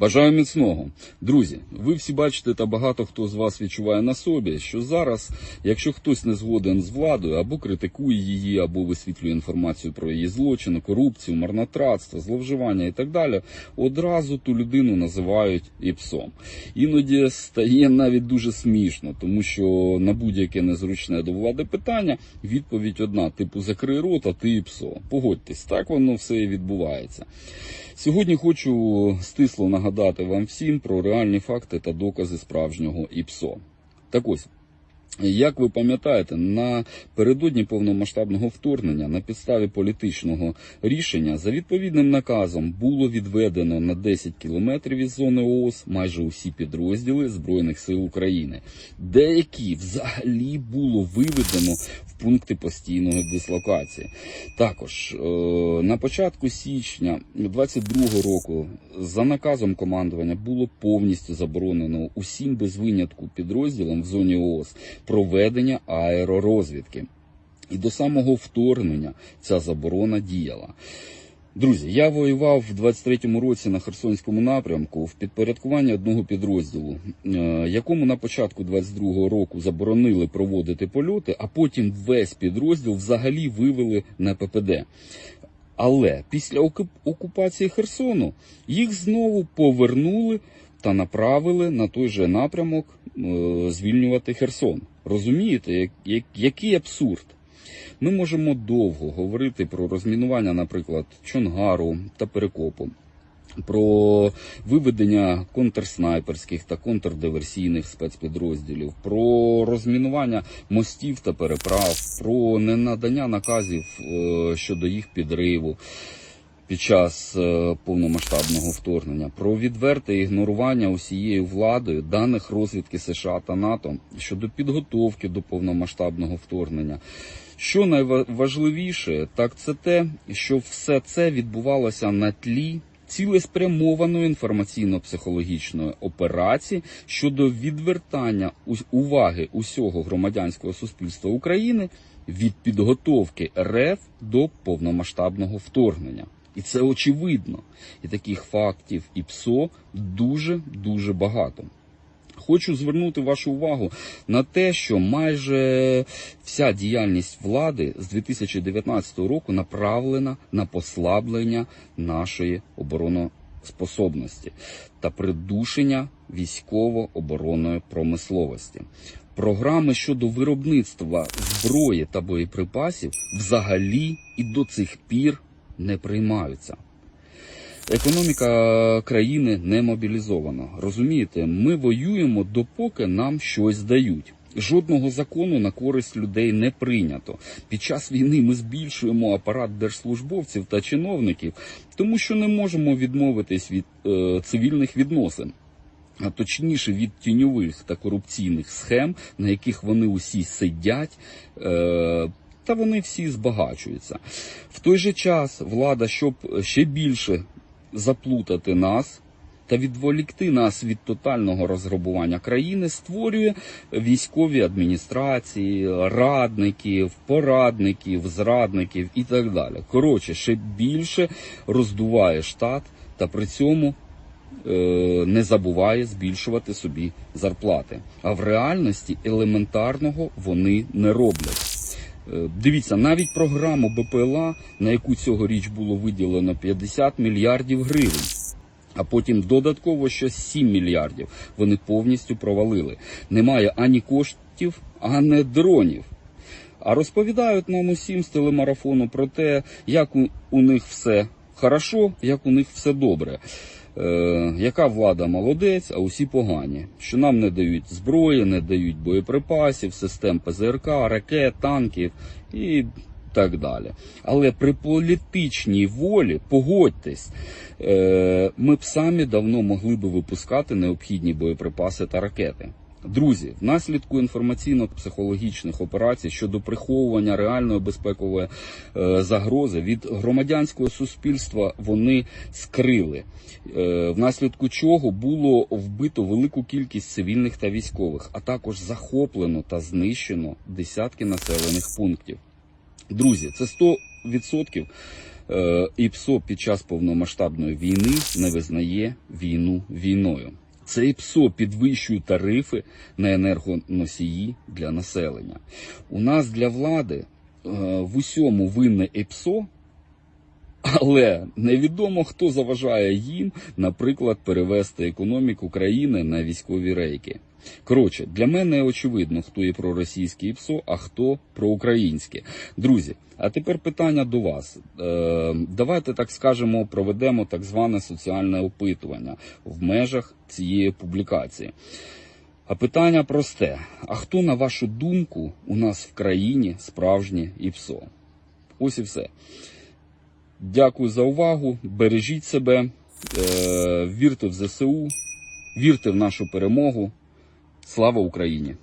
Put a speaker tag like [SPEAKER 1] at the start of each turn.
[SPEAKER 1] Бажаю міцного. Друзі, ви всі бачите та багато хто з вас відчуває на собі, що зараз, якщо хтось не згоден з владою або критикує її, або висвітлює інформацію про її злочини, корупцію, марнотратство, зловживання і так далі, одразу ту людину називають іпсом. Іноді стає навіть дуже смішно, тому що на будь-яке незручне до влади питання відповідь одна: типу закрий рот, а ти іпсо. Погодьтесь, так воно все і відбувається. Сьогодні хочу стисло нагадати вам всім про реальні факти та докази справжнього ІПСО. Так ось. Як ви пам'ятаєте, напередодні повномасштабного вторгнення на підставі політичного рішення за відповідним наказом було відведено на 10 кілометрів із зони ООС майже усі підрозділи Збройних сил України. Деякі взагалі було виведено в пункти постійної дислокації. Також е, на початку січня 22 року за наказом командування було повністю заборонено усім без винятку підрозділам в зоні ООС проведення аеророзвідки. І до самого вторгнення ця заборона діяла. Друзі, я воював в 23-му році на Херсонському напрямку в підпорядкуванні одного підрозділу, е, якому на початку 22-го року заборонили проводити польоти, а потім весь підрозділ взагалі вивели на ППД. Але після окупації Херсону їх знову повернули та направили на той же напрямок звільнювати Херсон. Розумієте, як, як, який абсурд? Ми можемо довго говорити про розмінування, наприклад, Чонгару та Перекопу, про виведення контрснайперських та контрдиверсійних спецпідрозділів, про розмінування мостів та переправ, про ненадання наказів е, щодо їх підриву. Під час е, повномасштабного вторгнення про відверте ігнорування усією владою даних розвідки США та НАТО щодо підготовки до повномасштабного вторгнення. Що найважливіше, так це те, що все це відбувалося на тлі цілеспрямованої інформаційно-психологічної операції щодо відвертання уваги усього громадянського суспільства України від підготовки РФ до повномасштабного вторгнення. І це очевидно. І таких фактів і ПСО дуже дуже багато. Хочу звернути вашу увагу на те, що майже вся діяльність влади з 2019 року направлена на послаблення нашої обороноспособності та придушення військово-оборонної промисловості. Програми щодо виробництва зброї та боєприпасів взагалі і до цих пір не приймаються. Економіка країни не мобілізована. Розумієте, ми воюємо допоки нам щось дають. Жодного закону на користь людей не прийнято. Під час війни ми збільшуємо апарат держслужбовців та чиновників, тому що не можемо відмовитись від е, цивільних відносин. А точніше від тіньових та корупційних схем, на яких вони усі сидять, е, та вони всі збагачуються. В той же час влада, щоб ще більше заплутати нас та відволікти нас від тотального розграбування країни, створює військові адміністрації, радників, порадників, зрадників і так далі. Коротше, ще більше роздуває штат та при цьому е, не забуває збільшувати собі зарплати. А в реальності елементарного вони не роблять. Е, Дивіться, навіть програму БПЛА, на яку цьогоріч було виділено 50 мільярдів гривень, а потім додатково ще 7 мільярдів, вони повністю провалили. Немає ані коштів, ані дронів. А розповідають нам усім з телемарафону про те, як у, у них все хорошо, як у них все добре. Е, яка влада молодець, а усі погані. Що нам не дають зброї, не дають боєприпасів, систем ПЗРК, ракет, танків і так далі. Але при політичній волі, погодьтесь, е, ми б самі давно могли би випускати необхідні боєприпаси та ракети. Друзі, внаслідку інформаційно-психологічних операцій щодо приховування реальної безпекової е, загрози від громадянського суспільства вони скрили, е, внаслідку чого було вбито велику кількість цивільних та військових, а також захоплено та знищено десятки населених пунктів. Друзі, це 100% е, ІПСО під час повномасштабної війни не визнає війну війною. Це ПСО підвищує тарифи на енергоносії для населення. У нас для влади е, в усьому винне ЕПСО, але невідомо, хто заважає їм, наприклад, перевести економіку країни на військові рейки. Коротше, для мене очевидно, хто є проросійське ІПСО, а хто проукраїнське. Друзі, а тепер питання до вас. Е, давайте так скажемо, проведемо так зване соціальне опитування в межах цієї публікації. А питання просте: а хто, на вашу думку, у нас в країні справжнє ІПСО? Ось і все. Дякую за увагу. Бережіть себе, е, вірте в ЗСУ, вірте в нашу перемогу. Слава Україні!